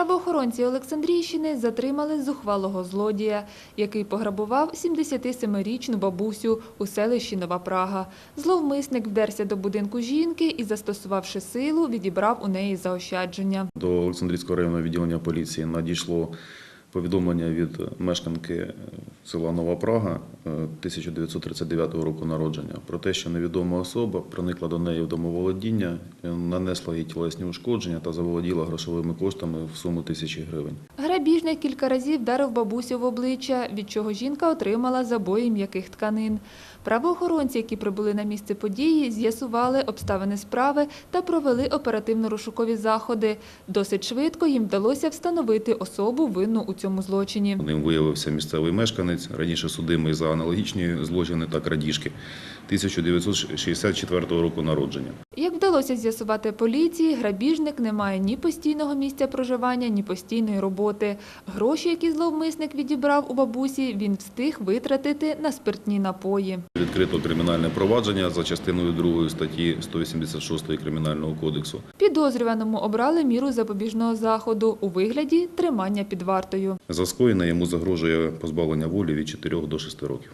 Правоохоронці Олександрійщини затримали зухвалого злодія, який пограбував 77-річну бабусю у селищі Нова Прага. Зловмисник вдерся до будинку жінки і, застосувавши силу, відібрав у неї заощадження. До Олександрійського районного відділення поліції надійшло повідомлення від мешканки села Нова Прага 1939 року народження про те, що невідома особа проникла до неї в домоволодіння, е, нанесла їй тілесні ушкодження та заволоділа грошовими коштами в суму тисячі гривень. Грабіжник кілька разів вдарив бабусю в обличчя, від чого жінка отримала забої м'яких тканин. Правоохоронці, які прибули на місце події, з'ясували обставини справи та провели оперативно-розшукові заходи. Досить швидко їм вдалося встановити особу винну у цьому злочині. Ним виявився місцевий мешканець, раніше судимий за аналогічні злочини та крадіжки 1964 року народження. Як вдалося з'ясувати поліції, грабіжник не має ні постійного місця проживання, ні постійної роботи. Гроші, які зловмисник відібрав у бабусі, він встиг витратити на спиртні напої. Відкрито кримінальне провадження за частиною 2 статті 186 Кримінального кодексу. Підозрюваному обрали міру запобіжного заходу у вигляді тримання під вартою. За скоєне йому загрожує позбавлення волі від 4 до 6 років.